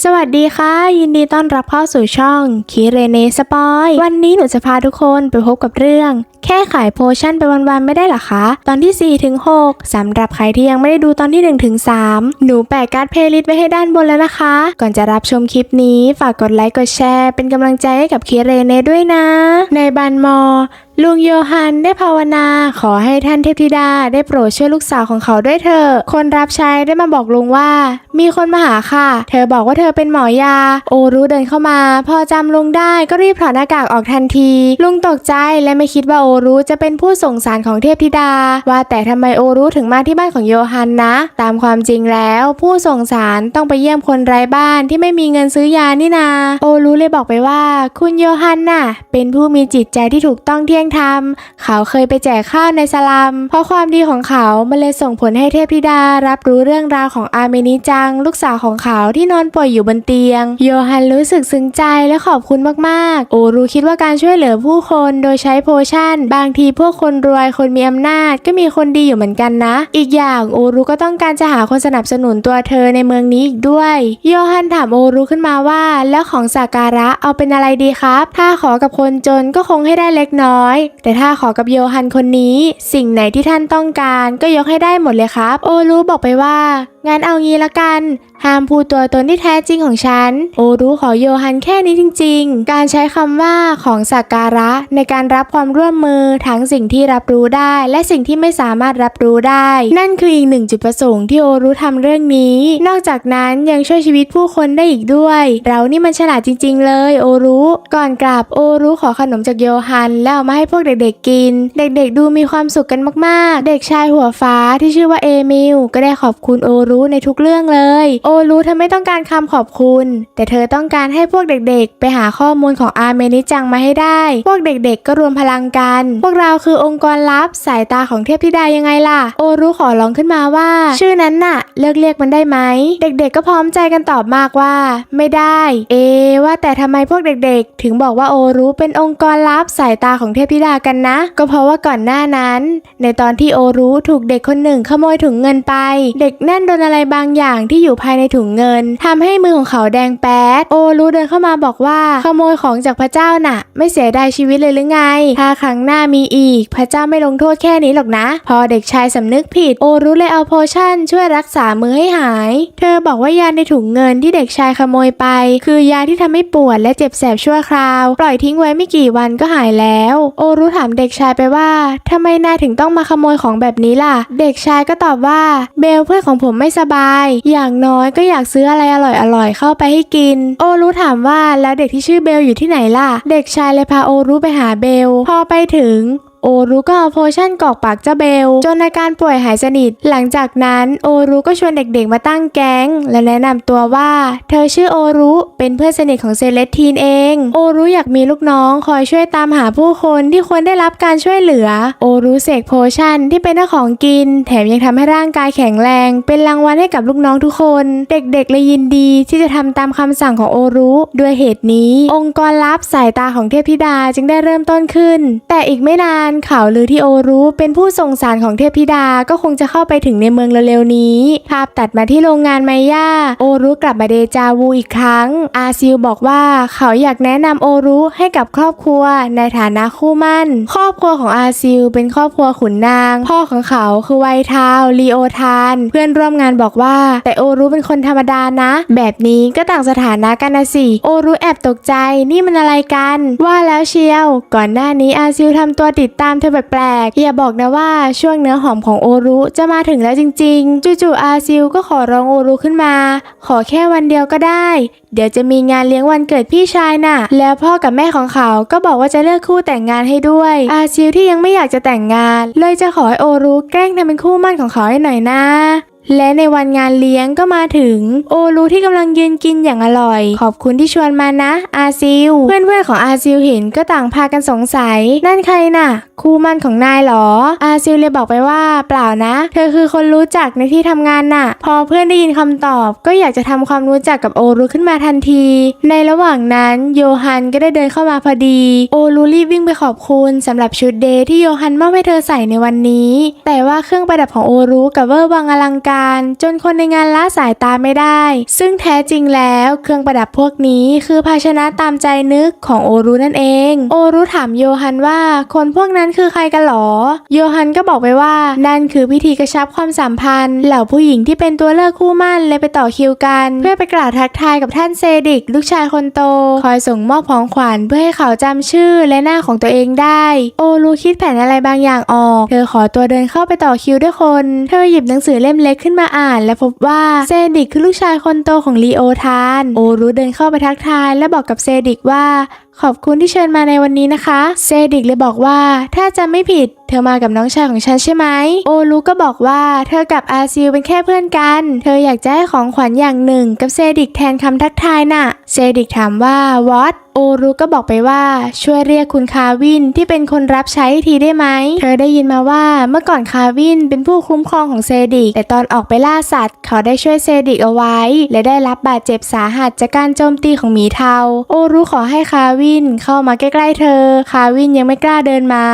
สวัสดีค่ะ ยินดีต้อนรับเข้าสู่ช่องคีเรเนสปอย วันนี้หนูจะพาทุกคนไปพบกับเรื่อง แค่ขายโพชั่นไปวันๆไม่ได้หรอคะ ตอนที่4ถึง6สำหรับใครที่ยังไม่ได้ดูตอนที่1ถึง3หนูแปะการ์ดเพลย์ลิสต์ไว้ให้ด้านบนแล้วนะคะ ก่อนจะรับชมคลิปนี้ ฝากกดไลค์กดแชร์ เป็นกำลังใจให้กับคีเรเนด้วยนะ ในบันมอลุงโยฮันได้ภาวนาขอให้ท่านเทพธิดาได้โปรดช่วยลูกสาวของเขาด้วยเถอะคนรับใช้ได้มาบอกลุงว่า มีคนมาหาค่ะ เธอบอกว่าเธอเป็นหมอยา โอรู้เดินเข้ามา พอจำลุงได้ก็รีบถอดหน้ากากออกทันที ลุงตกใจและไม่คิดว่าโอรู้จะเป็นผู้ส่งสารของเทพธิดา ว่าแต่ทำไมโอรู้ถึงมาที่บ้านของโยฮันนะ ตามความจริงแล้วผู้ส่งสารต้องไปเยี่ยมคนไร้บ้านที่ไม่มีเงินซื้อยานี่นา โอรู้เลยบอกไปว่า คุณโยฮันน่ะเป็นผู้มีจิตใจที่ถูกต้องเที่ยงธรรมเขาเคยไปแจกข้าวในสลัม เพราะความดีของเขา มันเลยส่งผลให้เทพธิดารับรู้เรื่องราวของอาเมนิจัง ลูกสาวของเขาที่นอนป่วยอยู่บนเตียง โยฮันรู้สึกซึ้งใจและขอบคุณมากๆ โอรู้คิดว่าการช่วยเหลือผู้คนโดยใช้โพชั่น บางทีพวกคนรวยคนมีอำนาจก็มีคนดีอยู่เหมือนกันนะ อีกอย่างโอรู้ก็ต้องการจะหาคนสนับสนุนตัวเธอในเมืองนี้อีกด้วย โยฮันถามโอรู้ขึ้นมาว่า แล้วของสักการะเอาเป็นอะไรดีครับ ถ้าขอกับคนจนก็คงให้ได้เล็กน้อยแต่ถ้าขอกับโยฮันคนนี้ สิ่งไหนที่ท่านต้องการก็ยกให้ได้หมดเลยครับ โอรู้บอกไปว่า งั้นเอางี้ละกัน ห้ามพูดตัวตนที่แท้จริงของฉัน โอรู้ขอโยฮันแค่นี้จริง ๆ การใช้คำว่าของสักการะในการรับความร่วมมือทั้งสิ่งที่รับรู้ได้ และสิ่งที่ไม่สามารถรับรู้ได้ นั่นคืออีกหนึ่งจุดประสงค์ที่โอรู้ทำเรื่องนี้ นอกจากนั้นยังช่วยชีวิตผู้คนได้อีกด้วย เรานี่มันฉลาดจริง ๆ เลย โอรู้ก่อนกลับโอรู้ขอขนมจากโยฮัน แล้วเอามาให้พวกเด็กๆกิน เด็กๆ ดูมีความสุขกันมากๆ เด็กชายหัวฟ้าที่ชื่อว่าเอมิลก็ได้ขอบคุณโอรู้ในทุกเรื่องเลยโอรู้เธอไม่ต้องการคำขอบคุณ แต่เธอต้องการให้พวกเด็กๆ ไปหาข้อมูลของอาเมนิจังมาให้ได้ พวกเด็กๆ ก็รวมพลังกัน พวกเราคือองค์กรลับสายตาของเทพธิดายังไงล่ะ โอรู้ขอร้องขึ้นมาว่า ชื่อนั้นน่ะ เลิกเรียกมันได้ไหม เด็กๆ ก็พร้อมใจกันตอบมากว่า ไม่ได้ เอ ว่าแต่ทำไมพวกเด็กๆ ถึงบอกว่าโอรู้เป็นองค์กรลับสายตาของเทพธิดากันนะ ก็เพราะว่าก่อนหน้านั้น ในตอนที่โอรู้ถูกเด็กคนหนึ่งขโมยถุงเงินไป เด็กนั่นโดนอะไรบางอย่างที่อยู่ภายในถุงเงินทำให้มือของเขาแดงแป๊ด โอรู้เดินเข้ามาบอกว่าขโมยของจากพระเจ้าน่ะ ไม่เสียดายชีวิตเลยหรือไง ถ้าครั้งหน้ามีอีก พระเจ้าไม่ลงโทษแค่นี้หรอกนะ พอเด็กชายสำนึกผิด โอรู้เลยเอาโพชั่น ช่วยรักษามือให้หาย เธอบอกว่ายาในถุงเงินที่เด็กชายขโมยไป คือยาที่ทำให้ปวดและเจ็บแสบชั่วคราว ปล่อยทิ้งไว้ไม่กี่วันก็หายแล้ว โอรู้ถามเด็กชายไปว่าทำไมนายถึงต้องมาขโมยของแบบนี้ล่ะ เด็กชายก็ตอบว่าเบลเพื่อนของผมไม่สบาย อย่างน้อยก็อยากซื้ออะไรอร่อยๆเข้าไปให้กิน โอรู้ถามว่าแล้วเด็กที่ชื่อเบลอยู่ที่ไหนล่ะ เด็กชายเลยพาโอรู้ไปหาเบล พอไปถึง โอรู้ก็เอาโพชั่นกอกปากเจ้าเบล จนอาการป่วยหายสนิท หลังจากนั้นโอรู้ก็ชวนเด็กๆมาตั้งแก๊ง และแนะนำตัวว่า เธอชื่อโอรู้เป็นเพื่อนสนิทของเซเลสทีนเอง โอรู้อยากมีลูกน้องคอยช่วยตามหาผู้คนที่ควรได้รับการช่วยเหลือ โอรู้เสกโพชั่นที่เป็นเจ้าของกิน แถมยังทำให้ร่างกายแข็งแรง เป็นรางวัลให้กับลูกน้องทุกคน เด็กๆเลยยินดีที่จะทำตามคำสั่งของโอรู้ด้วยเหตุนี้ องค์กรลับสายตาของเทพธิดาจึงได้เริ่มต้นขึ้น แต่อีกไม่นานข่าวลือที่โอรู้เป็นผู้ส่งสารของเทพธิดาก็คงจะเข้าไปถึงในเมืองเร็วๆนี้ ภาพตัดมาที่โรงงานไมย่า โอรู้กลับมาเดจาวูอีกครั้ง อาซิลบอกว่าเขาอยากแนะนำโอรู้ให้กับครอบครัว ในฐานะคู่มั่น ครอบครัวของอาซิลเป็นครอบครัวขุนนาง พ่อของเขาคือไวทาวลีโอทาน เพื่อนร่วมงานบอกว่า แต่โอรู้เป็นคนธรรมดานะ แบบนี้ก็ต่างสถานะกันนะสิโอรู้แอบตกใจนี่มันอะไรกัน ว่าแล้วเชียว ก่อนหน้านี้อาซิลทำตัวติดตามเธอแปลกๆอย่าบอกนะว่าช่วงเนื้อหอมของโอรุจะมาถึงแล้วจริง ๆ จู่ๆอาซิลก็ขอร้องโอรุขึ้นมา ขอแค่วันเดียวก็ได้ เดี๋ยวจะมีงานเลี้ยงวันเกิดพี่ชายน่ะ แล้วพ่อกับแม่ของเขาก็บอกว่าจะเลือกคู่แต่งงานให้ด้วย อาซิลที่ยังไม่อยากจะแต่งงาน เลยจะขอให้โอรุแกล้งทำเป็นคู่มั่นของเขาให้หน่อยนะ และในวันงานเลี้ยงก็มาถึง โอรู้ที่กำลังยืนกินอย่างอร่อย ขอบคุณที่ชวนมานะ อาซิล เพื่อนๆของอาซิลเห็นก็ต่างพากันสงสัย นั่นใครน่ะ คู่มั่นของนายเหรอ อาซิลเลยบอกไปว่า เปล่านะ เธอคือคนรู้จักในที่ทำงานน่ะ พอเพื่อนได้ยินคำตอบ ก็อยากจะทำความรู้จักกับโอรู้ขึ้นมาทันที ในระหว่างนั้นโยฮันก็ได้เดินเข้ามาพอดี โอรู้รีบวิ่งไปขอบคุณสำหรับชุดเดย์ที่โยฮันมอบให้เธอใส่ในวันนี้ แต่ว่าเครื่องประดับของโอรู้กับเวอร์วังอลังการการ จนคนในงานละสายตาไม่ได้ ซึ่งแท้จริงแล้วเครื่องประดับพวกนี้คือภาชนะตามใจนึกของโอรุนั่นเอง โอรุถามโยฮันว่าคนพวกนั้นคือใครกันหรอ โยฮันก็บอกไปว่านั่นคือพิธีกระชับความสัมพันธ์ เหล่าผู้หญิงที่เป็นตัวเลือกคู่มั่นเลยไปต่อคิวกัน เพื่อไปกล่าวทักทายกับท่านเซดิก ลูกชายคนโต คอยส่งมอบของขวัญเพื่อให้เขาจำชื่อและหน้าของตัวเองได้ โอรู้คิดแผนอะไรบางอย่างออก เธอขอตัวเดินเข้าไปต่อคิวด้วยคน เธอหยิบหนังสือเล่มเล็กขึ้นมาอ่าน และพบว่าเซดิกคือลูกชายคนโตของลีโอทาน โอรู้เดินเข้าไปทักทาย และบอกกับเซดิกว่าขอบคุณที่เชิญมาในวันนี้นะคะ เซดิกเลยบอกว่า ถ้าจำไม่ผิด เธอมากับน้องชายของฉันใช่ไหม โอลูก็บอกว่า เธอกับอาซิลเป็นแค่เพื่อนกัน เธออยากจะให้ของขวัญอย่างหนึ่ง กับเซดิกแทนคำทักทายน่ะ เซดิกถามว่า what โอรุก็บอกไปว่าช่วยเรียกคุณคาวินที่เป็นคนรับใช้ทีได้ไหม เธอได้ยินมาว่าเมื่อก่อนคาวินเป็นผู้คุ้มครองของเซดิก แต่ตอนออกไปล่าสัตว์ เขาได้ช่วยเซดิกเอาไว้ และได้รับบาดเจ็บสาหัสจากการโจมตีของหมีเทา โอรุขอให้คาวิินเข้ามาใกล้ๆเธอ คาวินยังไม่กล้าเดินมา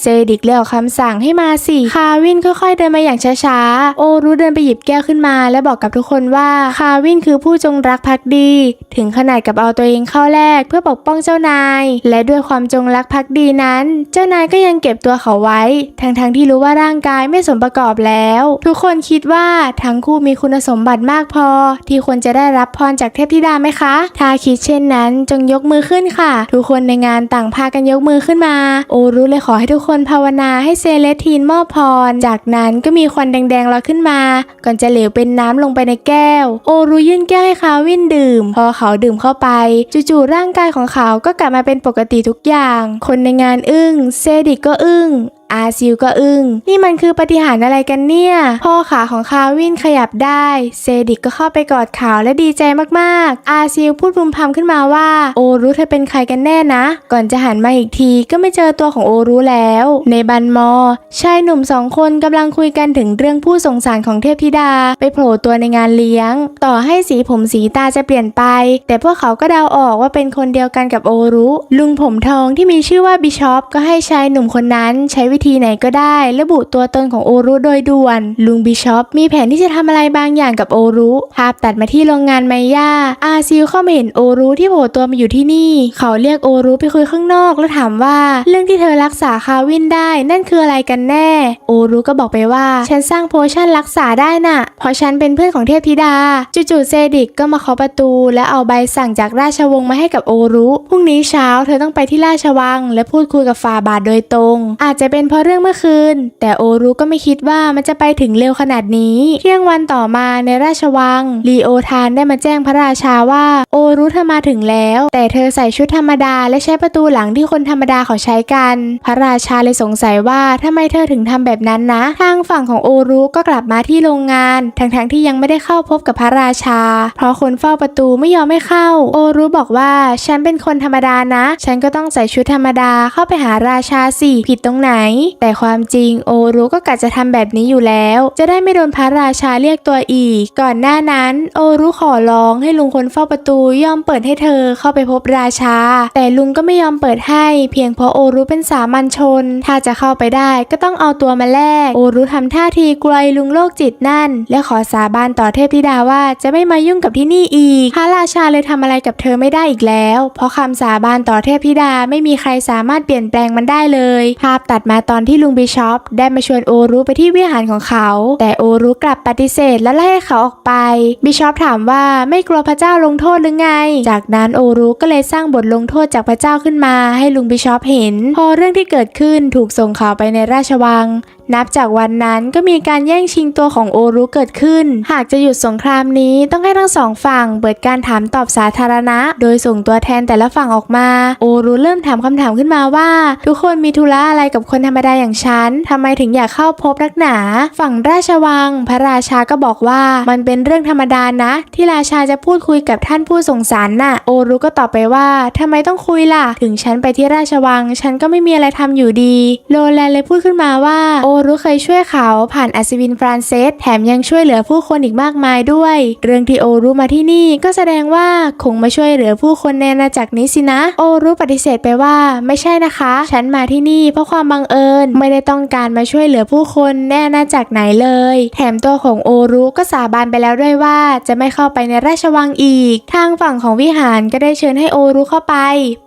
เซดิกเลยกคำสั่งให้มาสิ คาวินค่อยๆเดินมาอย่างช้าๆ โอรุเดินไปหยิบแก้วขึ้นมา และบอกกับทุกคนว่า คาวินคือผู้จงรักภักดี ถึงขนาดกับเอาตัวเองเข้าแลกเพื่อปกป้องเจ้านาย และด้วยความจงรักภักดีนั้น เจ้านายก็ยังเก็บตัวเขาไว้ ทั้งๆที่รู้ว่าร่างกายไม่สมประกอบแล้ว ทุกคนคิดว่าทั้งคู่มีคุณสมบัติมากพอ ที่ควรจะได้รับพรจากเทพธิดาไหมคะ ถ้าคิดเช่นนั้นจงยกมือขึ้นค่ะทุกคนในงานต่างพากันยกมือขึ้นมา โอรู้เลยขอให้ทุกคนภาวนาให้เซเลสทีนมอบพร จากนั้นก็มีควันแดงๆลอยขึ้นมา ก่อนจะเหลวเป็นน้ำลงไปในแก้ว โอรู้ยื่นแก้วให้คาวินดื่ม พอเขาดื่มเข้าไป จู่ๆร่างกายของเขาก็กลับมาเป็นปกติทุกอย่าง คนในงานอึ้ง เซดิกก็อึ้ง อาซิลก็อึ้ง นี่มันคือปฏิหารอะไรกันเนี่ย พ่อขาของคาวินขยับได้ เซดิกก็เข้าไปกอดเขาและดีใจมากๆ อาซิลพูดพึมพำขึ้นมาว่า โอรู้เธอเป็นใครกันแน่นะ ก่อนจะหันมาอีกทีก็ไม่เจอตัวของโอรู้แล้ว ในบันมอ ชายหนุ่มสองคนกำลังคุยกันถึงเรื่องผู้สงสารของเทพธิดา ไปโผล่ตัวในงานเลี้ยง ต่อให้สีผมสีตาจะเปลี่ยนไป แต่พวกเขาก็เดาออกว่าเป็นคนเดียวกันกับโอรุ ลุงผมทองที่มีชื่อว่าบิชอปก็ให้ชายหนุ่มคนนั้นใช้วิิธีไหนก็ได้ ระบุตัวตนของโอรุโดยด่วน ลุงบิชอปมีแผนที่จะทำอะไรบางอย่างกับโอรุ ภาพตัดมาที่โรงงานไมย่า อาซิลเข้ามาเห็นโอรุที่โผล่ตัวมาอยู่ที่นี่ เขาเรียกโอรุไปคุยข้างนอกแล้วถามว่า เรื่องที่เธอรักษาคาวินได้ นั่นคืออะไรกันแน่ โอรุก็บอกไปว่า ฉันสร้างโพชั่นรักษาได้น่ะ เพราะฉันเป็นเพื่อนของเทพธิดา จู่ๆเซดิกก็มาเคาะประตู และเอาใบสั่งจากราชวงศ์มาให้กับโอรุ พรุ่งนี้เช้าเธอต้องไปที่ราชวัง และพูดคุยกับฝ่าบาทโดยตรง อาจจะเป็นเพราะเรื่องเมื่อคืน แต่โอรุก็ไม่คิดว่ามันจะไปถึงเร็วขนาดนี้ เที่ยงวันต่อมาในราชวังลีโอทานได้มาแจ้งพระราชาว่า โอรุเธอมาถึงแล้ว แต่เธอใส่ชุดธรรมดาและใช้ประตูหลังที่คนธรรมดาเขาใช้กัน พระราชาเลยสงสัยว่าทำไมเธอถึงทำแบบนั้นนะ ทางฝั่งของโอรุก็กลับมาที่โรงงาน ทั้งๆที่ยังไม่ได้เข้าพบกับพระราชา เพราะคนเฝ้าประตูไม่ยอมให้เข้า โอรุบอกว่าฉันเป็นคนธรรมดานะ ฉันก็ต้องใส่ชุดธรรมดาเข้าไปหาราชาสิผิดตรงไหนแต่ความจริงโอรุก็กะจะทำแบบนี้อยู่แล้ว จะได้ไม่โดนพระราชาเรียกตัวอีก ก่อนหน้านั้น โอรุขอร้องให้ลุงคนเฝ้าประตูยอมเปิดให้เธอเข้าไปพบราชา แต่ลุงก็ไม่ยอมเปิดให้ เพียงเพราะโอรุเป็นสามัญชน ถ้าจะเข้าไปได้ก็ต้องเอาตัวมาแลกโอรุทำท่าทีกลัวลุงโรคจิตนั่น และขอสาบานต่อเทพธิดาว่าจะไม่มายุ่งกับที่นี่อีก พระราชาเลยทำอะไรกับเธอไม่ได้อีกแล้ว เพราะคำสาบานต่อเทพธิดาไม่มีใครสามารถเปลี่ยนแปลงมันได้เลย ภาพตัดมาตอนที่ลุงบิชอปได้มาชวนโอรุไปที่วิหารของเขา แต่โอรุกลับปฏิเสธและไล่ให้เขาออกไป บิชอปถามว่าไม่กลัวพระเจ้าลงโทษหรือไง จากนั้นโอรุก็เลยสร้างบทลงโทษจากพระเจ้าขึ้นมา ให้ลุงบิชอปเห็น พอเรื่องที่เกิดขึ้นถูกส่งข่าวไปในราชวัง นับจากวันนั้นก็มีการแย่งชิงตัวของโอรุเกิดขึ้น หากจะหยุดสงครามนี้ต้องให้ทั้งสองฝั่งเปิดการถามตอบสาธารณะ โดยส่งตัวแทนแต่ละฝั่งออกมา โอรุเริ่มถามคำถามขึ้นมาว่า ทุกคนมีธุระอะไรกับคนธรรมดาอย่างฉันทำไมถึงอยากเข้าพบนักหนา ฝั่งราชวัง พระราชาก็บอกว่ามันเป็นเรื่องธรรมดานะ ที่ราชาจะพูดคุยกับท่านผู้สงสารน่ะ โอรุก็ตอบไปว่าทำไมต้องคุยล่ะ ถึงฉันไปที่ราชวัง ฉันก็ไม่มีอะไรทำอยู่ดี โลแลนเลยพูดขึ้นมาว่าโอรุเคยช่วยเขาผ่านอัศวินฟรานเซสแถมยังช่วยเหลือผู้คนอีกมากมายด้วย เรื่องที่โอรุมาที่นี่ก็แสดงว่าคงมาช่วยเหลือผู้คนในอาณาจักรนี้สินะ โอรุปฏิเสธไปว่าไม่ใช่นะคะ ฉันมาที่นี่เพราะความบังเอิญไม่ได้ต้องการมาช่วยเหลือผู้คนในอาณาจักรไหนเลย แถมตัวของโอรุก็สาบานไปแล้วด้วยว่า จะไม่เข้าไปในราชวังอีก ทางฝั่งของวิหารก็ได้เชิญให้โอรุเข้าไป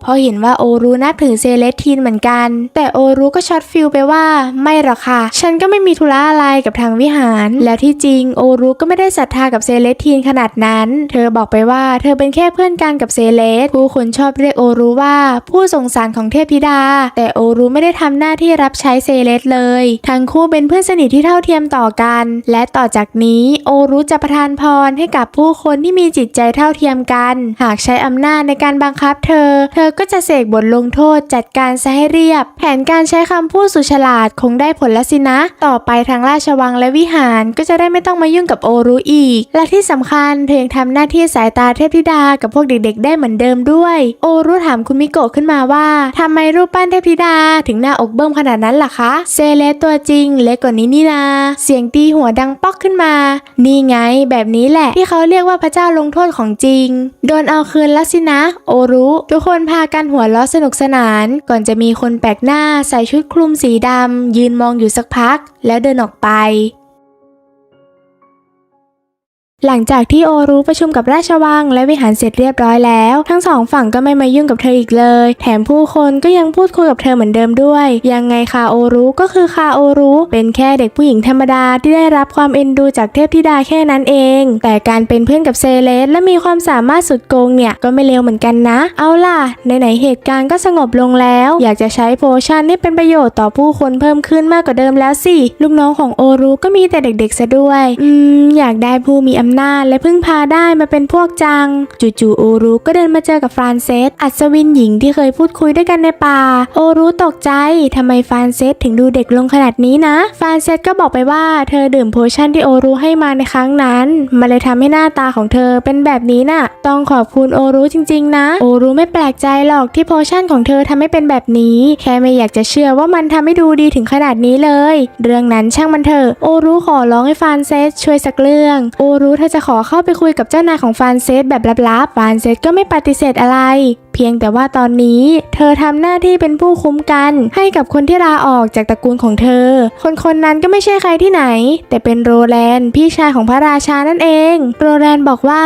เพราะเห็นว่าโอรุนับถือเซเลสทีนเหมือนกัน แต่โอรุก็ช็อตฟิลไปว่าไม่หรอกค่ะฉันก็ไม่มีธุระอะไรกับทางวิหาร แล้วที่จริงโอรุก็ไม่ได้ศรัทธากับเซเลสทีนขนาดนั้น เธอบอกไปว่าเธอเป็นแค่เพื่อนกันกับเซเลส ผู้คนชอบเรียกโอรุว่าผู้สงสารของเทพธิดา แต่โอรุไม่ได้ทำหน้าที่รับใช้เซเลสเลย ทั้งคู่เป็นเพื่อนสนิทที่เท่าเทียมต่อกัน และต่อจากนี้โอรุจะประทานพรให้กับผู้คนที่มีจิตใจเท่าเทียมกัน หากใช้อำนาจในการบังคับเธอ เธอก็จะเสกบทลงโทษจัดการซะให้เรียบ แผนการใช้คำพูดสุฉลาดคงได้ผลแล้วสินะ ต่อไปทางราชวังและวิหารก็จะได้ไม่ต้องมายุ่งกับโอรุอีก และที่สำคัญเธอยังทำหน้าที่สายตาเทพธิดากับพวกเด็กๆ ได้เหมือนเดิมด้วย โอรุถามคุณมิโกะขึ้นมาว่าทำไมรูปปั้นเทพธิดาถึงหน้าอกเบิ่มขนาดนั้นล่ะคะ เซเลตัวจริงเล็กกว่านี้นี่นา เสียงตีหัวดังป๊อกขึ้นมา นี่ไง แบบนี้แหละที่เขาเรียกว่าพระเจ้าลงโทษของจริง โดนเอาคืนแล้วสินะ โอรุ ทุกคนพากันหัวเราะสนุกสนาน ก่อนจะมีคนแปลกหน้าใส่ชุดคลุมสีดำยืนมองอยู่สักพักแล้วเดินออกไป หลังจากที่โอรุประชุมกับราชวังและวิหารเสร็จเรียบร้อยแล้ว ทั้งสองฝั่งก็ไม่มายุ่งกับเธออีกเลย แถมผู้คนก็ยังพูดคุยกับเธอเหมือนเดิมด้วย ยังไงคาโอรุก็คือคาโอรุเป็นแค่เด็กผู้หญิงธรรมดาที่ได้รับความเอ็นดูจากเทพธิดาแค่นั้นเอง แต่การเป็นเพื่อนกับเซเลสและมีความสามารถสุดโกงเนี่ยก็ไม่เลวเหมือนกันนะ เอาล่ะไหนๆเหตุการณ์ก็สงบลงแล้ว อยากจะใช้โพชั่นให้เป็นประโยชน์ต่อผู้คนเพิ่มขึ้นมากกว่าเดิมแล้วสิลูกน้องของโอรุก็มีแต่เด็กๆซะด้วย อืมอยากได้ผู้มีอำนาจและพึ่งพาได้มาเป็นพวกจัง จู่ๆโอรุก็เดินมาเจอกับฟรานเซส อัศวินหญิงที่เคยพูดคุยด้วยกันในป่า โอรุตกใจทำไมฟรานเซสถึงดูเด็กลงขนาดนี้นะ ฟรานเซสก็บอกไปว่าเธอดื่มโพชั่นที่โอรุให้มาในครั้งนั้น มันเลยทำให้หน้าตาของเธอเป็นแบบนี้น่ะ ต้องขอบคุณโอรุจริง ๆ นะ โอรุไม่แปลกใจหรอกที่โพชั่นของเธอทำให้เป็นแบบนี้ แค่ไม่อยากจะเชื่อว่ามันทำให้ดูดีถึงขนาดนี้เลย เรื่องนั้นช่างมันเถอะ โอรุขอร้องให้ฟรานเซสช่วยสักเรื่อง โอรุเธอจะขอเข้าไปคุยกับเจ้านายของฟานเซสแบบลับๆ ฟานเซสก็ไม่ปฏิเสธอะไร พียงแต่ว่าตอนนี้เธอทำหน้าที่เป็นผู้คุ้มกันให้กับคนที่ลาออกจากตระกูลของเธอ คนคนนั้นก็ไม่ใช่ใครที่ไหน แต่เป็นโรแลนด์พี่ชายของพระราชานั่นเอง โรแลนด์บอกว่า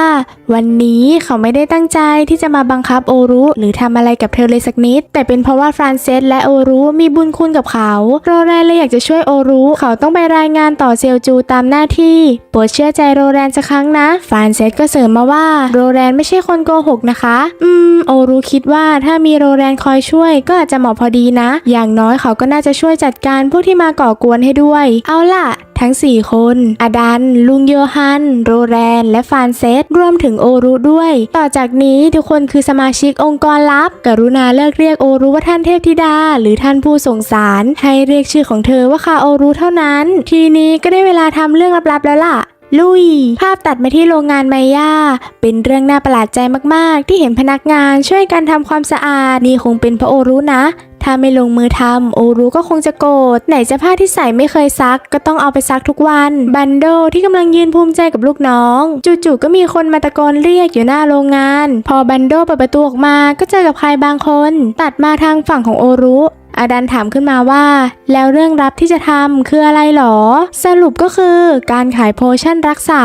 วันนี้เขาไม่ได้ตั้งใจที่จะมาบังคับโอรุหรือทำอะไรกับเธอเลยสักนิด แต่เป็นเพราะว่าฟรานเซสและโอรุมีบุญคุณกับเขา โรแลนด์เลยอยากจะช่วยโอรุเขาต้องไปรายงานต่อเซลจูตามหน้าที่โปรดเชื่อใจโรแลนด์สักครั้งนะฟรานเซสก็เสริมมาว่าโรแลนด์ไม่ใช่คนโกหกนะคะ อืมโอรุคิดว่าถ้ามีโรแลนคอยช่วย ก็อาจจะเหมาะพอดีนะ อย่างน้อยเขาก็น่าจะช่วยจัดการพวกที่มาก่อกวนให้ด้วย เอาล่ะทั้ง 4 คน อดัน ลุงโยฮัน โรแรน และฟานเซต รวมถึงโอรุด้วย ต่อจากนี้ทุกคนคือสมาชิกองค์กรลับ กรุณาเลิกเรียกโอรุว่าท่านเทพธิดา หรือท่านผู้สงสาร ให้เรียกชื่อของเธอว่าคาโอรุเท่านั้น ทีนี้ก็ได้เวลาทำเรื่องลับๆแล้วล่ะ ลุย ภาพตัดมาที่โรงงานไมย่า เป็นเรื่องน่าประหลาดใจมากๆ ที่เห็นพนักงานช่วยกันทำความสะอาด นี่คงเป็นพระโอรุนะถ้าไม่ลงมือทำโอรุก็คงจะโกรธไหนจะผ้าที่ใส่ไม่เคยซัก ก็ต้องเอาไปซักทุกวัน บันโดที่กำลังยืนภูมิใจกับลูกน้อง จู่ๆก็มีคนมาตะโกนเรียกอยู่หน้าโรงงาน พอบันโดเปิดประตูออกมาก็เจอกับใครบางคน ตัดมาทางฝั่งของโอรุ อาดันถามขึ้นมาว่า แล้วเรื่องลับที่จะทำคืออะไรหรอ สรุปก็คือการขายโพชั่นรักษา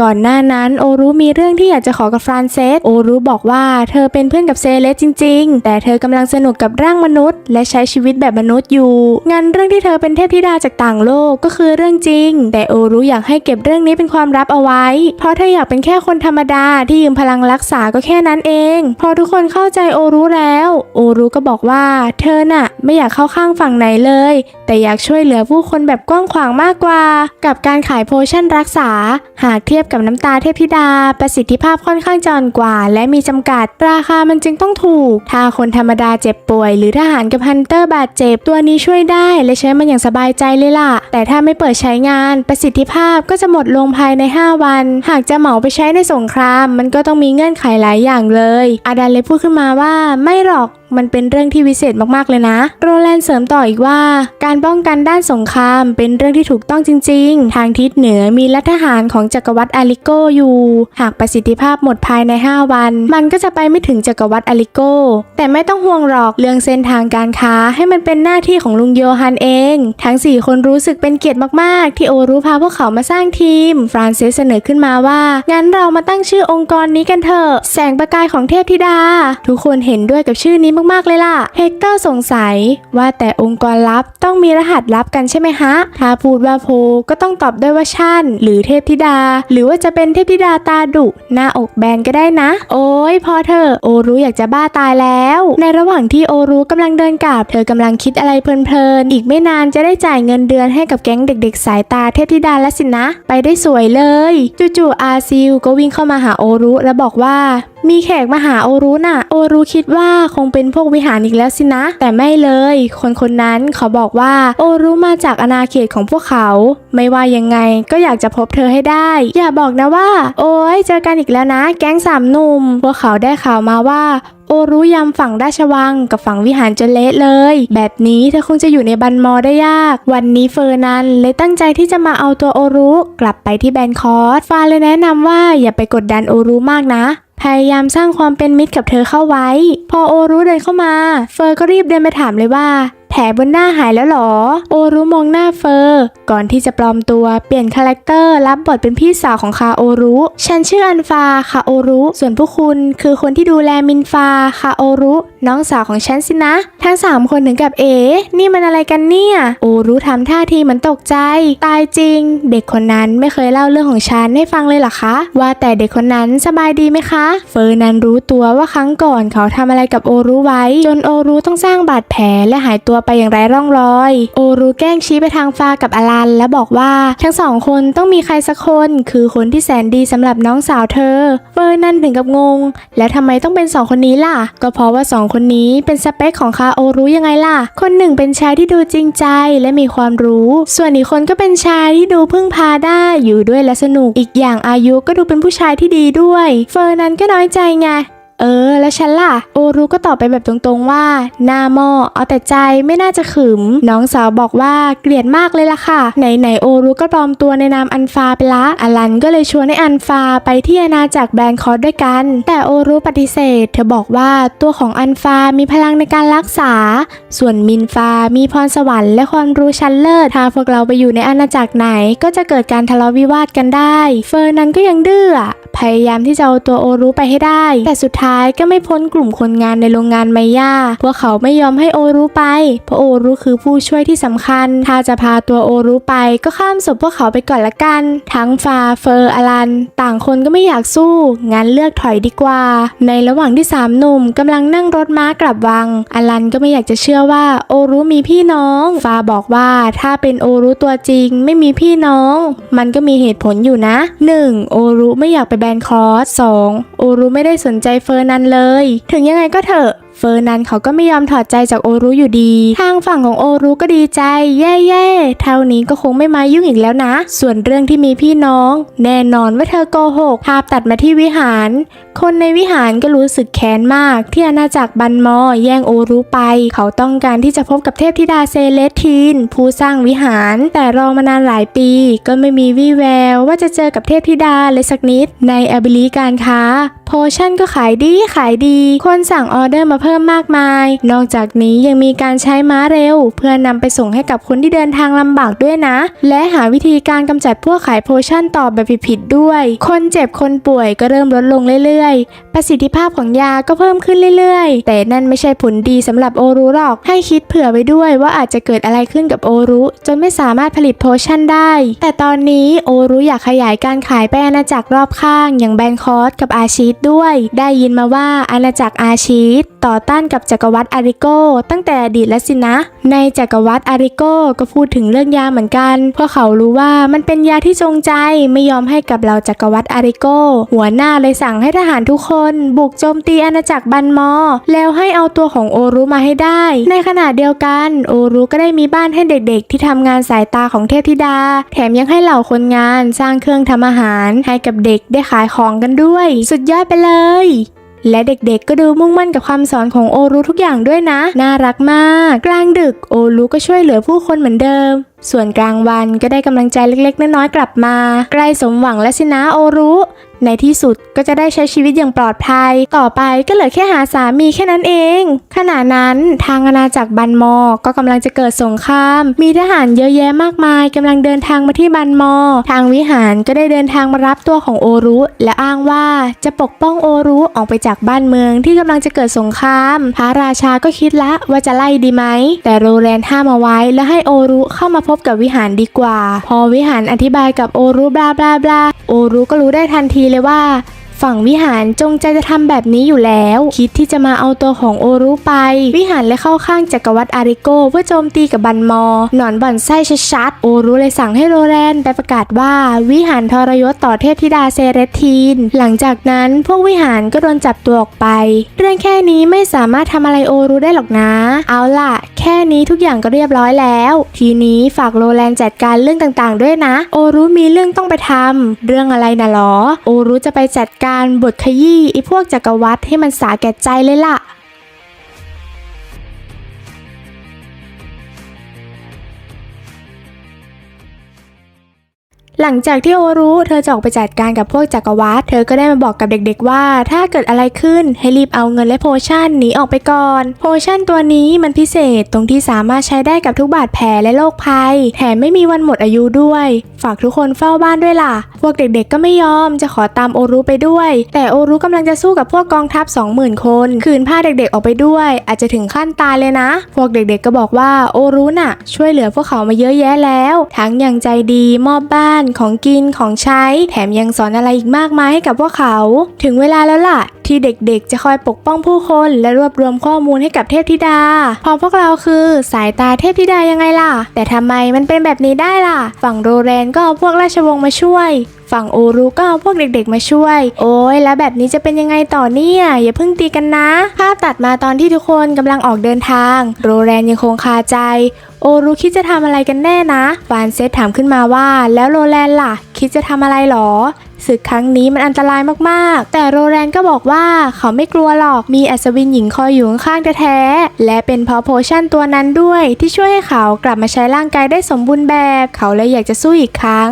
ก่อนหน้านั้นโอรุมีเรื่องที่อยากจะขอกับฟรานเซสโอรุบอกว่าเธอเป็นเพื่อนกับเซเลสจริง ๆ แต่เธอกำลังสนุกกับร่างมนุษย์ และใช้ชีวิตแบบมนุษย์อยู่งั้นเรื่องที่เธอเป็นเทพธิดาจากต่างโลกก็คือเรื่องจริง แต่โอรุอยากให้เก็บเรื่องนี้เป็นความลับเอาไว้ เพราะเธออยากเป็นแค่คนธรรมดาที่ยืมพลังรักษาก็แค่นั้นเอง พอทุกคนเข้าใจโอรุแล้ว โอรุก็บอกว่าเธอน่ะไม่อยากเข้าข้างฝั่งไหนเลย แต่อยากช่วยเหลือผู้คนแบบกว้างขวางมากกว่า กับการขายโพชั่นรักษา หากเทียบกับน้ำตาเทพธิดา ประสิทธิภาพค่อนข้างจะอ่อนกว่า และมีจำกัด ราคามันจึงต้องถูก ถ้าคนธรรมดาเจ็บป่วย หรือทหารกับฮันเตอร์บาดเจ็บตัวนี้ช่วยได้ และใช้มันอย่างสบายใจเลยล่ะ แต่ถ้าไม่เปิดใช้งานประสิทธิภาพก็จะหมดลงภายใน 5 วัน หากจะเหมาไปใช้ในสงคราม มันก็ต้องมีเงื่อนไขหลายอย่างเลย อาดันเลยพูดขึ้นมาว่าไม่หรอกมันเป็นเรื่องที่วิเศษมากๆเลยนะ โรแลนด์เสริมต่ออีกว่า การป้องกันด้านสงครามเป็นเรื่องที่ถูกต้องจริง ๆ ทางทิศเหนือมีรัฐทหารของจักรวรรดิอาริโกอยู่ หากประสิทธิภาพหมดภายใน 5 วัน มันก็จะไปไม่ถึงจักรวรรดิอาริโก แต่ไม่ต้องห่วงหรอกเรื่องเส้นทางการค้าให้มันเป็นหน้าที่ของลุงโยฮันเอง ทั้ง 4 คนรู้สึกเป็นเกียรติมากๆ ที่โอรู้พาพวกเขามาสร้างทีม ฟรานซิสเสนอขึ้นมาว่า งั้นเรามาตั้งชื่อองค์กรนี้กันเถอะ แสงประกายของเทพธิดา ทุกคนเห็นด้วยกับชื่อนี้มากๆเลยล่ะ เฮกเตอร์สงสัยว่าแต่องค์กรลับต้องมีรหัสลับกันใช่ไหมฮะ ถ้าพูดว่าโพก็ต้องตอบด้วยว่าชั่น หรือเทพธิดา หรือว่าจะเป็นเทพธิดาตาดุ หน้าอกแบนก็ได้นะ โอ้ยพอเถอโอรู้อยากจะบ้าตายแล้ว ในระหว่างที่โอรู้กำลังเดินกลับ เธอกำลังคิดอะไรเพลินๆ อีกไม่นานจะได้จ่ายเงินเดือนให้กับแก๊งเด็ก ๆ สายตาเทพธิดาแล้วสินะ ไปได้สวยเลยจู่ๆอาซิลก็วิ่งเข้ามาหาโอรู้และบอกว่ามีแขกมาหาโอรู้น่ะ โอรู้คิดว่าคงเป็นพวกวิหารอีกแล้วสินะ แต่ไม่เลย คนคนนั้นเขาบอกว่า โอรู้มาจากอาณาเขตของพวกเขา ไม่ว่ายังไงก็อยากจะพบเธอให้ได้ อย่าบอกนะว่า โอ้ยเจอกันอีกแล้วนะ แก๊งสามหนุ่ม พวกเขาได้ข่าวมาว่า โอรู้ยำฝั่งราชวังกับฝั่งวิหารจนเละเลย แบบนี้เธอคงจะอยู่ในบันมอได้ยาก วันนี้เฟอร์นันเลยตั้งใจที่จะมาเอาตัวโอรู้กลับไปที่แบนคอร์สฟาเลยแนะนำว่าอย่าไปกดดันโอรู้มากนะพยายามสร้างความเป็นมิตรกับเธอเข้าไว้ พอโอรู้เดินเข้ามา เฟอร์ก็รีบเดินไปถามเลยว่าแผลบนหน้าหายแล้วหรอ โอรู้มองหน้าเฟอร์ ก่อนที่จะปลอมตัวเปลี่ยนคาแรคเตอร์รับบทเป็นพี่สาวของคาโอรู้ฉันชื่ออันฟาคาโอรู้ส่วนผู้คุณคือคนที่ดูแลมินฟาคาโอรู้น้องสาวของฉันสินะ ทั้งสามคนถึงกับเอ๋นี่มันอะไรกันเนี่ย โอรู้ทำท่าทีเหมือนตกใจ ตายจริง เด็กคนนั้นไม่เคยเล่าเรื่องของฉันให้ฟังเลยหรอคะ ว่าแต่เด็กคนนั้นสบายดีไหมคะ เฟอร์นันรู้ตัวว่าครั้งก่อนเขาทำอะไรกับโอรู้ไว้ จนโอรู้ต้องสร้างบาดแผลและหายตัวไปอย่างไร้ร่องรอย โอรู้แกล้งชี้ไปทางฟากับอลัน และบอกว่าทั้งสองคนต้องมีใครสักคน คือคนที่แสนดีสำหรับน้องสาวเธอ เฟอร์นันถึงกับงง แล้วทำไมต้องเป็นสองคนนี้ล่ะ ก็เพราะว่าสองคนนี้เป็นสเปคของคาโอรู้ยังไงล่ะ คนหนึ่งเป็นชายที่ดูจริงใจและมีความรู้ ส่วนอีกคนก็เป็นชายที่ดูพึ่งพาได้อยู่ด้วยและสนุก อีกอย่างอายุก็ดูเป็นผู้ชายที่ดีด้วย เฟอร์นันก็น้อยใจไง เออ แล้วฉันล่ะ โอรุก็ตอบไปแบบตรงๆว่า หน้าหม้อเอาแต่ใจไม่น่าจะขึม น้องสาวบอกว่าเกลียดมากเลยล่ะค่ะ ไหนๆโอรุก็ปลอมตัวในนามอันฟาไปละ อลันก็เลยชวนให้อันฟาไปที่อาณาจักรแบรนคอร์ด้วยกัน แต่โอรุปฏิเสธ เธอบอกว่าตัวของอันฟามีพลังในการรักษา ส่วนมินฟามีพรสวรรค์และความรู้ชั้นเลิศถ้าพวกเราไปอยู่ในอาณาจักรไหน ก็จะเกิดการทะเลาะวิวาทกันได้ เฟอร์นันก็ยังดื้อพยายามที่จะเอาตัวโอรุไปให้ได้ แต่สุดท้ายก็ไม่พ้นกลุ่มคนงานในโรงงานไมย่าพวกเขาไม่ยอมให้โอรุไป เพราะโอรุคือผู้ช่วยที่สำคัญ ถ้าจะพาตัวโอรุไปก็ข้ามศพพวกเขาไปก่อนละกัน ทั้งฟาเฟอร์อลัน ต่างคนก็ไม่อยากสู้ งั้นเลือกถอยดีกว่า ในระหว่างที่สามหนุ่มกำลังนั่งรถม้ากลับวัง อลันก็ไม่อยากจะเชื่อว่าโอรุมีพี่น้อง ฟาบอกว่าถ้าเป็นโอรุตัวจริงไม่มีพี่น้อง มันก็มีเหตุผลอยู่นะ 1. โอรุไม่อยากไปแบนคอร์ส 2. โอรุไม่ได้สนใจเฟอร์นันเลย ถึงยังไงก็เถอะ เฟอร์นันเขาก็ไม่ยอมถอดใจจากโอรุอยู่ดี ทางฝั่งของโอรุก็ดีใจแย่ๆเท่านี้ก็คงไม่มายุ่งอีกแล้วนะ ส่วนเรื่องที่มีพี่น้อง แน่นอนว่าเธอโกหกภาพตัดมาที่วิหาร คนในวิหารก็รู้สึกแค้นมาก ที่อาณาจักรบันมอ แย่งโอรุไป เขาต้องการที่จะพบกับเทพธิดาเซเลสทีน ผู้สร้างวิหาร แต่รอมานานหลายปี ก็ไม่มีวี่แวว ว่าจะเจอกับเทพธิดาเลยสักนิด ในอบิลีการค้าโพชั่นก็ขายดีขายดี คนสั่งออเดอร์มาเพิ่มมากมาย นอกจากนี้ยังมีการใช้ม้าเร็ว เพื่อนำไปส่งให้กับคนที่เดินทางลำบากด้วยนะ และหาวิธีการกำจัดพวกขายโพชั่นต่อแบบผิดๆด้วย คนเจ็บคนป่วยก็เริ่มลดลงเรื่อยๆ ประสิทธิภาพของยาก็เพิ่มขึ้นเรื่อยๆ แต่นั่นไม่ใช่ผลดีสำหรับโอรุหรอก ให้คิดเผื่อไว้ด้วยว่าอาจจะเกิดอะไรขึ้นกับโอรุจนไม่สามารถผลิตโพชั่นได้ แต่ตอนนี้โอรุอยากขยายการขายไปอาณาจักรรอบข้าง อย่างแบงคอสกับอาชีตด้วย ได้ยินมาว่าอาณาจักรอาชีตต่อต้านกับจักรวรรดิอาริโก ตั้งแต่อดีตแล้วสินะ ในจักรวรรดิอาริโกก็พูดถึงเรื่องยาเหมือนกัน เพราะเขารู้ว่ามันเป็นยาที่จงใจไม่ยอมให้กับเราจักรวรรดิอาริโก หัวหน้าเลยสั่งให้ทหารทุกคนบุกโจมตีอาณาจักรบันมอ แล้วให้เอาตัวของโอรุมาให้ได้ ในขณะเดียวกันโอรุก็ได้มีบ้านให้เด็กๆ ที่ทำงานสายตาของเทพธิดา แถมยังให้เหล่าคนงานสร้างเครื่องทำอาหารให้กับเด็กได้ขายของกันด้วย สุดยอดไปเลย และเด็กๆ ก็ดูมุ่งมั่นกับคำสอนของโอรุทุกอย่างด้วยนะ น่ารักมาก กลางดึกโอรุก็ช่วยเหลือผู้คนเหมือนเดิมส่วนกลางวันก็ได้กำลังใจเล็กๆ น้อยๆกลับมา ใกล้สมหวังและสินะโอรุ ในที่สุดก็จะได้ใช้ชีวิตอย่างปลอดภัย ต่อไปก็เหลือแค่หาสามีแค่นั้นเอง ขณะนั้นทางอาณาจักรบันมอ ก็กำลังจะเกิดสงคราม มีทหารเยอะแยะมากมายกำลังเดินทางมาที่บันมอ ทางวิหารก็ได้เดินทางมารับตัวของโอรุ และอ้างว่าจะปกป้องโอรุออกไปจากบ้านเมืองที่กำลังจะเกิดสงคราม พระราชาก็คิดละว่าจะไล่ดีไหม แต่โรแลนห้ามเอาไว้และให้โอรุเข้ามาพบกับวิหารดีกว่า พอวิหารอธิบายกับโอรุบลาบลาบลาโอรุก็รู้ได้ทันทีเลยว่า ฝั่งวิหารจงใจจะทำแบบนี้อยู่แล้ว คิดที่จะมาเอาตัวของโอรุไป วิหารเลยเข้าข้างจักรวรรดิอาริโกเพื่อโจมตีกับบันมอ หนอนบ่อนไส้ชัดๆโอรุเลยสั่งให้โรแลนไปประกาศว่าวิหารทรยศต่อเทพธิดาเซเรทีน หลังจากนั้นพวกวิหารก็โดนจับตัวออกไป เรื่องแค่นี้ไม่สามารถทำอะไรโอรุได้หรอกนะ เอาล่ะ แค่นี้ทุกอย่างก็เรียบร้อยแล้ว ทีนี้ฝากโรแลนจัดการเรื่องต่างๆ ด้วยนะ โอรุมีเรื่องต้องไปทำเรื่องอะไรนะหรอ โอรุจะไปจัดการบทขยี้ไอ้พวกจักรวรรดิให้มันสาแก่ใจเลยล่ะ หลังจากที่โอรู้เธอจะออกไปจัดการกับพวกจักรวรรดิเธอก็ได้มาบอกกับเด็กๆว่า ถ้าเกิดอะไรขึ้นให้รีบเอาเงินและโพชั่นหนีออกไปก่อน โพชั่นตัวนี้มันพิเศษตรงที่สามารถใช้ได้กับทุกบาดแผลและโรคภัย แถมไม่มีวันหมดอายุด้วย ฝากทุกคนเฝ้าบ้านด้วยล่ะ พวกเด็กๆก็ไม่ยอมจะขอตามโอรู้ไปด้วย แต่โอรู้กำลังจะสู้กับพวกกองทัพ 20,000 คนคืนพาเด็กๆออกไปด้วย อาจจะถึงขั้นตายเลยนะ พวกเด็กๆก็บอกว่าโอรู้น่ะ ช่วยเหลือพวกเขามาเยอะแยะแล้ว ทั้งอย่างใจดีมอบบ้านของกินของใช้ แถมยังสอนอะไรอีกมากมายให้กับพวกเขา ถึงเวลาแล้วล่ะ ที่เด็กๆ จะคอยปกป้องผู้คน และรวบรวมข้อมูลให้กับเทพธิดา พอพวกเราคือ สายตาเทพธิดายังไงล่ะ แต่ทำไมมันเป็นแบบนี้ได้ล่ะ ฝั่งโรแรนก็เอาพวกราชวงศ์มาช่วยฝั่งโอรุก็เอาพวกเด็กๆมาช่วย โอ้ยแล้วแบบนี้จะเป็นยังไงต่อเนี่ย อย่าเพิ่งตีกันนะ ภาพตัดมาตอนที่ทุกคนกำลังออกเดินทาง โรแรนยังคงคาใจ โอรุคิดจะทำอะไรกันแน่นะฟานเซตถามขึ้นมาว่า แล้วโรแลนล่ะ คิดจะทำอะไรหรอศึกครั้งนี้มันอันตรายมากๆ แต่โรแลนก็บอกว่าเขาไม่กลัวหรอก มีอัศวินหญิงคอยอยู่ข้างแท้ๆ และเป็นเพราะโพชั่นตัวนั้นด้วย ที่ช่วยให้เขากลับมาใช้ร่างกายได้สมบูรณ์แบบ เขาเลยอยากจะสู้อีกครั้ง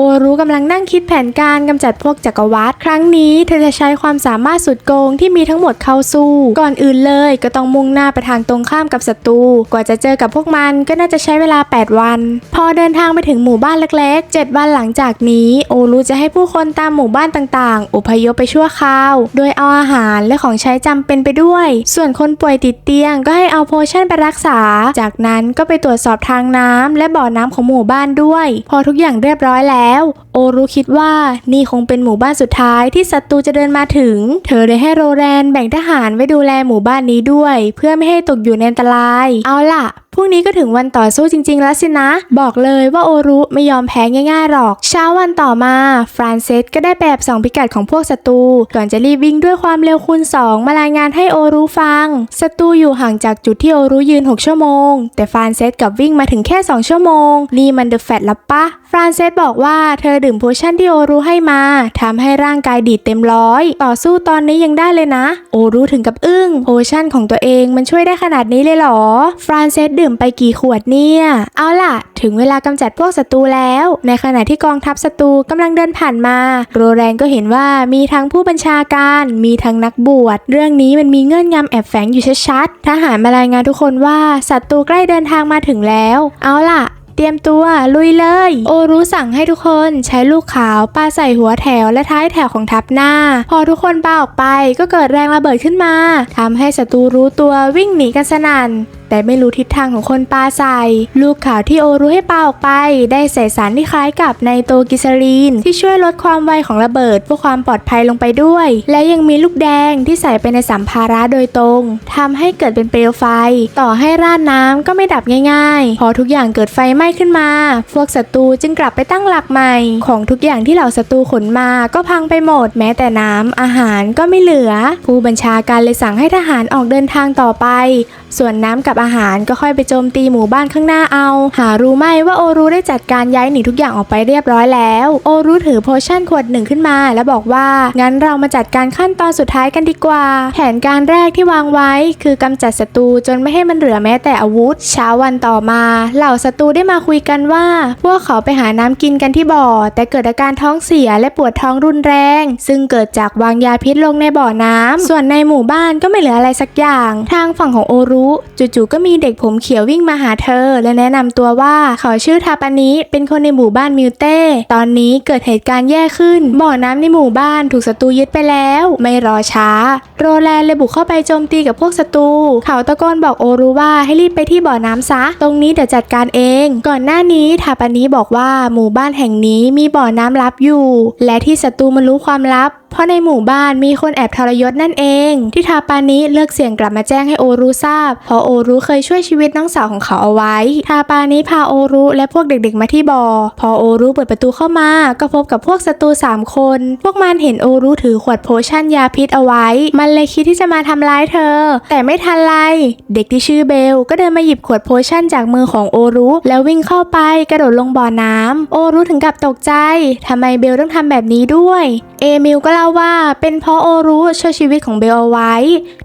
โอรู้กำลังนั่งคิดแผนการกำจัดพวกจักรวรรดิครั้งนี้เธอจะใช้ความสามารถสุดโกงที่มีทั้งหมดเข้าสู้ ก่อนอื่นเลยก็ต้องมุ่งหน้าไปทางตรงข้ามกับศัตรูกว่าจะเจอกับพวกมันก็น่าจะใช้เวลา 8 วัน พอเดินทางไปถึงหมู่บ้านเล็กๆ 7 วันหลังจากนี้ โอรู้จะให้ผู้คนตามหมู่บ้านต่างๆ อพยพไปชั่วคราว โดยเอาอาหารและของใช้จำเป็นไปด้วย ส่วนคนป่วยติดเตียงก็ให้เอาโพชั่นไปรักษา จากนั้นก็ไปตรวจสอบทางน้ำและบ่อน้ำของหมู่บ้านด้วย พอทุกอย่างเรียบร้อยแล้วโอรู้คิดว่านี่คงเป็นหมู่บ้านสุดท้ายที่ศัตรูจะเดินมาถึง เธอเลยให้โรแรนแบ่งทหารไว้ดูแลหมู่บ้านนี้ด้วย เพื่อไม่ให้ตกอยู่ในอันตราย เอาล่ะพรุ่งนี้ก็ถึงวันต่อสู้จริง ๆ แล้วสินะ บอกเลยว่าโอรุไม่ยอมแพ้ง่ายๆหรอก เช้าวันต่อมา ฟรานเซสก็ได้แอบสองพิกัดของพวกศัตรู ก่อนจะรีบวิ่งด้วยความเร็วคูณ 2 มารายงานให้โอรุฟัง ศัตรูอยู่ห่างจากจุดที่โอรุยืน 6 ชั่วโมง แต่ฟรานเซสกับวิ่งมาถึงแค่ 2 ชั่วโมง นี่มันเดอะแฟตลับปะ ฟรานเซสบอกว่าเธอดื่มโพชั่นที่โอรุให้มาทำให้ร่างกายดีดเต็มร้อย ต่อสู้ตอนนี้ยังได้เลยนะ โอรุถึงกับอึ้ง โพชั่นของตัวเองมันช่วยได้ขนาดนี้เลยเหรอ ฟรานเซสดื่มไปกี่ขวดเนี่ย เอาล่ะ ถึงเวลากำจัดพวกศัตรูแล้ว ในขณะที่กองทัพศัตรูกำลังเดินผ่านมา โรแรนก็เห็นว่ามีทั้งผู้บัญชาการ มีทั้งนักบวช เรื่องนี้มันมีเงื่อนงำแอบแฝงอยู่ชัดๆ ทหารมารายงานทุกคนว่าศัตรูใกล้เดินทางมาถึงแล้ว เอาล่ะเตรียมตัวลุยเลย โอรู้สั่งให้ทุกคนใช้ลูกขาวปาใส่หัวแถวและท้ายแถวของทัพหน้า พอทุกคนปาออกไปก็เกิดแรงระเบิดขึ้นมาทำให้ศัตรูรู้ตัววิ่งหนีกันสนั่น แต่ไม่รู้ทิศทางของคนปาใส่ ลูกข่าวที่โอรู้ให้ปาออกไป ได้ใส่สารที่คล้ายกับไนโตรกิซารีน ที่ช่วยลดความไวของระเบิดเพื่อความปลอดภัยลงไปด้วย และยังมีลูกแดงที่ใส่ไปในสัมภาระโดยตรงทำให้เกิดเป็นเปลวไฟ ต่อให้ราดน้ำก็ไม่ดับง่ายๆ พอทุกอย่างเกิดไฟไหม้ขึ้นมา พวกศัตรูจึงกลับไปตั้งหลักใหม่ ของทุกอย่างที่เหล่าศัตรูขนมาก็พังไปหมด แม้แต่น้ำอาหารก็ไม่เหลือ ผู้บัญชาการเลยสั่งให้ทหารออกเดินทางต่อไปส่วนน้ำกับอาหารก็ค่อยไปโจมตีหมู่บ้านข้างหน้าเอา หารู้ไหมว่าโอรุได้จัดการย้ายหนีทุกอย่างออกไปเรียบร้อยแล้ว โอรุถือโพชั่นขวดหนึ่งขึ้นมา แล้วบอกว่า งั้นเรามาจัดการขั้นตอนสุดท้ายกันดีกว่า แผนการแรกที่วางไว้ คือกำจัดศัตรูจนไม่ให้มันเหลือแม้แต่อาวุธ เช้าวันต่อมา เหล่าศัตรูได้มาคุยกันว่า พวกเขาไปหาน้ำกินกันที่บ่อ แต่เกิดอาการท้องเสียและปวดท้องรุนแรง ซึ่งเกิดจากวางยาพิษลงในบ่อน้ำส่วนในหมู่บ้านก็ไม่เหลืออะไรสักอย่าง ทางฝั่งของโอรุจู่ๆก็มีเด็กผมเขียววิ่งมาหาเธอ และแนะนำตัวว่าเขาชื่อทาปานิเป็นคนในหมู่บ้านมิวเต้ตอนนี้เกิดเหตุการณ์แย่ขึ้น บ่อน้ำในหมู่บ้านถูกศัตรูยึดไปแล้ว ไม่รอช้า โรแลนเลยบุกเข้าไปโจมตีกับพวกศัตรูเขาตะโกนบอกโอรุว่าให้รีบไปที่บ่อน้ำซะ ตรงนี้เดี๋ยวจัดการเอง ก่อนหน้านี้ทาปานิบอกว่าหมู่บ้านแห่งนี้มีบ่อน้ำลับอยู่ และที่ศัตรูมันรู้ความลับเพราะในหมู่บ้านมีคนแอบทรยศนั่นเอง ที่ทาปานิเลือกเสี่ยงกลับมาแจ้งให้โอรุทราบ เพราะโอรุเคยช่วยชีวิตน้องสาวของเขาเอาไว้ ทาปานิพาโอรุและพวกเด็กๆมาที่บ่อ พอโอรุเปิดประตูเข้ามา ก็พบกับพวกศัตรูสามคน พวกมันเห็นโอรุถือขวดโพชั่นยาพิษเอาไว้ มันเลยคิดที่จะมาทำร้ายเธอ แต่ไม่ทันไร เด็กที่ชื่อเบล ก็เดินมาหยิบขวดโพชั่นจากมือของโอรุแล้ววิ่งเข้าไปกระโดดลงบ่อน้ำโอรุถึงกับตกใจทำไมเบลต้องทำแบบนี้ด้วย เอมิลก็ล่าว่าเป็นเพราะโอรุช่วยชีวิตของเบลเอาไว้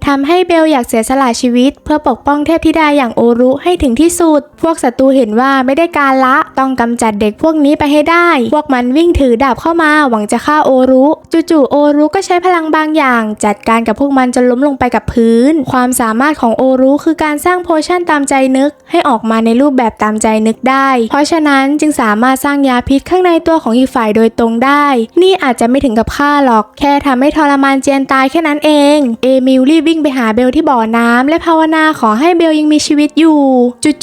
ทำให้เบลอยากเสียสละชีวิต เพื่อปกป้องเทพธิดาอย่างโอรุให้ถึงที่สุด พวกศัตรูเห็นว่าไม่ได้การละต้องกำจัดเด็กพวกนี้ไปให้ได้ พวกมันวิ่งถือดาบเข้ามาหวังจะฆ่าโอรุจู่ๆโอรุก็ใช้พลังบางอย่าง จัดการกับพวกมันจนล้มลงไปกับพื้น ความสามารถของโอรุคือการสร้างโพชั่นตามใจนึก ให้ออกมาในรูปแบบตามใจนึกได้ เพราะฉะนั้นจึงสามารถสร้างยาพิษข้างในตัวของอีกฝ่ายโดยตรงได้ นี่อาจจะไม่ถึงกับฆ่าหรอกแค่ทำให้ทรมานเจียนตายแค่นั้นเอง เอมิลรีบวิ่งไปหาเบลที่บ่อน้ำและภาวนาขอให้เบลยังมีชีวิตอยู่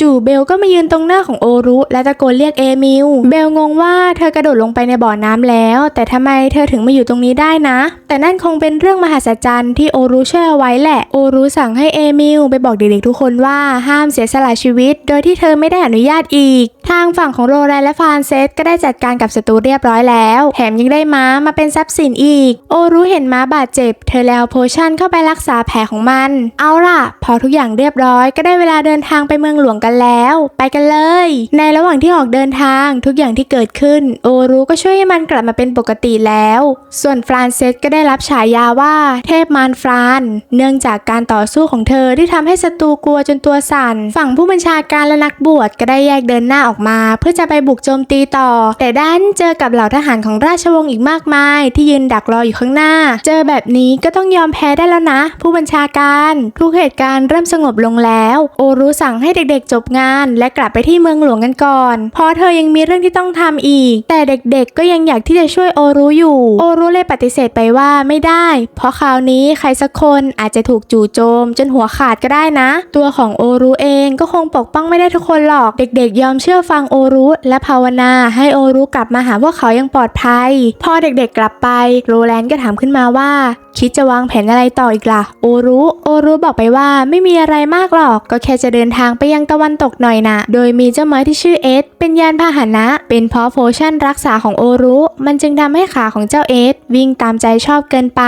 จู่ๆเบลก็มายืนตรงหน้าของโอรุ และตะโกนเรียกเอมิลเบลงงว่าเธอกระโดดลงไปในบ่อน้ำแล้ว แต่ทำไมเธอถึงมาอยู่ตรงนี้ได้นะ แต่นั่นคงเป็นเรื่องมหัศจรรย์ที่โอรุช่วยเอาไว้แหละ โอรุสั่งให้เอมิลไปบอกเด็กๆทุกคนว่าห้ามเสียสละชีวิต โดยที่เธอไม่ได้อนุญาตอีก ทางฝั่งของโรแลนและฟานเซสก็ได้จัดการกับศัตรูเรียบร้อยแล้ว แถมยังได้ม้ามาเป็นทรัพย์สินอีกโอรุเห็นม้าบาดเจ็บ เธอแล้วโพชั่นเข้าไปรักษาแผลของมัน เอาล่ะ พอทุกอย่างเรียบร้อยก็ได้เวลาเดินทางไปเมืองหลวงกันแล้ว ไปกันเลย ในระหว่างที่ออกเดินทางทุกอย่างที่เกิดขึ้น โอรุก็ช่วยให้มันกลับมาเป็นปกติแล้ว ส่วนฟรานเซสก็ได้รับฉายาว่า เทพมารฟราน เนื่องจากการต่อสู้ของเธอที่ทำให้ศัตรูกลัวจนตัวสั่น ฝั่งผู้บัญชาการและนักบวชก็ได้แยกเดินหน้าออกมา เพื่อจะไปบุกโจมตีต่อ แต่ด้านเจอกับเหล่าทหารของราชวงศ์อีกมากมาย ที่ยืนดักรออยู่ข้างหน้า เจอแบบนี้ก็ต้องยอมแพ้ได้แล้วนะ ผู้บัญชาการทุกเหตุการณ์เริ่มสงบลงแล้ว โอรุสั่งให้เด็กๆจบงาน และกลับไปที่เมืองหลวงกันก่อน เพราะเธอยังมีเรื่องที่ต้องทำอีก แต่เด็กๆก็ยังอยากที่จะช่วยโอรุอยู่ โอรุเลยปฏิเสธไปว่าไม่ได้ เพราะคราวนี้ใครสักคนอาจจะถูกจู่โจม จนหัวขาดก็ได้นะ ตัวของโอรุเองก็คงปกป้องไม่ได้ทุกคนหรอก เด็กๆ ยอมเชื่อฟังโอรุและภาวนา ให้โอรุกลับมาหาพวกเขายังปลอดภัย พอเด็กๆกลับไปโรแลนด์ก็ถามขึ้นมาว่า คิดจะวางแผนอะไรต่ออีกล่ะ โอรุโอรุบอกไปว่าไม่มีอะไรมากหรอก ก็แค่จะเดินทางไปยังตะวันตกหน่อยนะ โดยมีเจ้าไม้ที่ชื่อเอสเป็นยานพาหนะ เป็นเพราะโพชั่นรักษาของโอรุ มันจึงทำให้ขาของเจ้าเอสวิ่งตามใจชอบเกินไป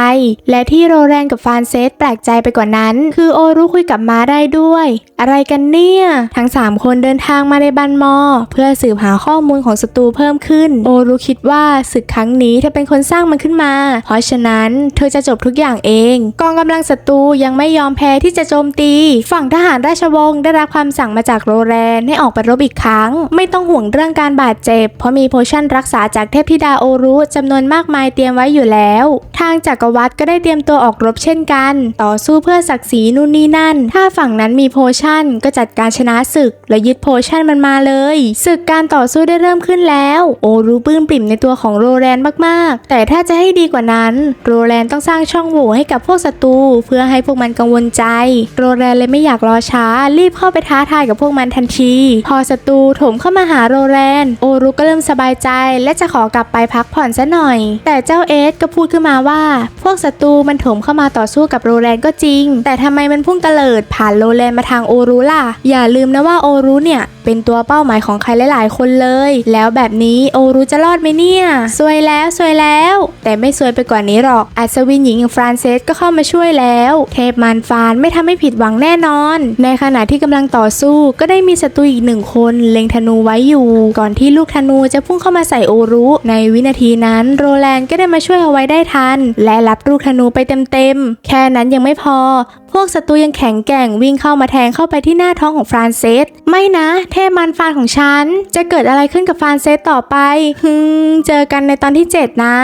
และที่โรแรนกับฟานเซสแปลกใจไปกว่านั้น คือโอรุคุยกับม้าได้ด้วย อะไรกันเนี่ย ทั้ง 3 คนเดินทางมาในบันมอ เพื่อสืบหาข้อมูลของศัตรูเพิ่มขึ้น โอรุคิดว่าศึกครั้งนี้เธอเป็นคนสร้างมันขึ้นมาเพราะฉะนั้นเธอจะจบทุกอย่างเอง กองกำลังศัตรูยังไม่ยอมแพ้ที่จะโจมตี ฝั่งทหารราชวงศ์ได้รับความสั่งมาจากโรแรนให้ออกไปรบอีกครั้ง ไม่ต้องห่วงเรื่องการบาดเจ็บ เพราะมีโพชั่นรักษาจากเทพธิดาโอรุจำนวนมากมายเตรียมไว้อยู่แล้ว ทางจักรวรรดิก็ได้เตรียมตัวออกรบเช่นกัน ต่อสู้เพื่อศักดิ์ศรีนู่นนี่นั่น ถ้าฝั่งนั้นมีโพชั่นก็จัดการชนะศึก และยึดโพชั่นมันมาเลยศึกการต่อสู้ได้เริ่มขึ้นแล้ว โอรุปลื้มปริ่มในตัวของโรแรนมากๆ แต่ถ้าจะให้ดีกว่านั้นโรแรนต้องสร้างช่องโหว่ให้กับพวกศัตรูเพื่อให้พวกมันกังวลใจ โรแรนเลยไม่อยากรอช้า รีบเข้าไปท้าทายกับพวกมันทันที พอศัตรูโถมเข้ามาหาโรแรนโอรุก็เริ่มสบายใจ และจะขอกลับไปพักผ่อนซะหน่อย แต่เจ้าเอสก็พูดขึ้นมาว่า พวกศัตรูมันโถมเข้ามาต่อสู้กับโรแรนก็จริง แต่ทำไมมันพุ่งเตลิดผ่านโรแรนมาทางโอรุล่ะ อย่าลืมนะว่าโอรุเนี่ยเป็นตัวเป้าหมายของใครหลาย ๆ คนเลย แล้วแบบนี้โอรุจะรอดไหมเนี่ยสวยแล้วสวยแล้ว แต่ไม่สวยไปกว่านี้หรอก อัศวินหญิงอย่างฟรานเซสก็เข้ามาช่วยแล้ว เทพมารฟานไม่ทำให้ผิดหวังแน่นอน ในขณะที่กำลังต่อสู้ก็ได้มีศัตรูอีกหนึ่งคนเล็งธนูไว้อยู่ ก่อนที่ลูกธนูจะพุ่งเข้ามาใส่โอรุ ในวินาทีนั้นโรแลนด์ก็ได้มาช่วยเอาไว้ได้ทัน และรับลูกธนูไปเต็ม ๆ แค่นั้นยังไม่พอ พวกศัตรูยังแข็งแกร่งวิ่งเข้ามาแทงเข้าไปที่หน้าท้องของฟรานเซส ไม่นะ เทพมันฟานของฉัน จะเกิดอะไรขึ้นกับฟรานเซสต่อไปฮึมเจอกันในตอนที่ 7 นะ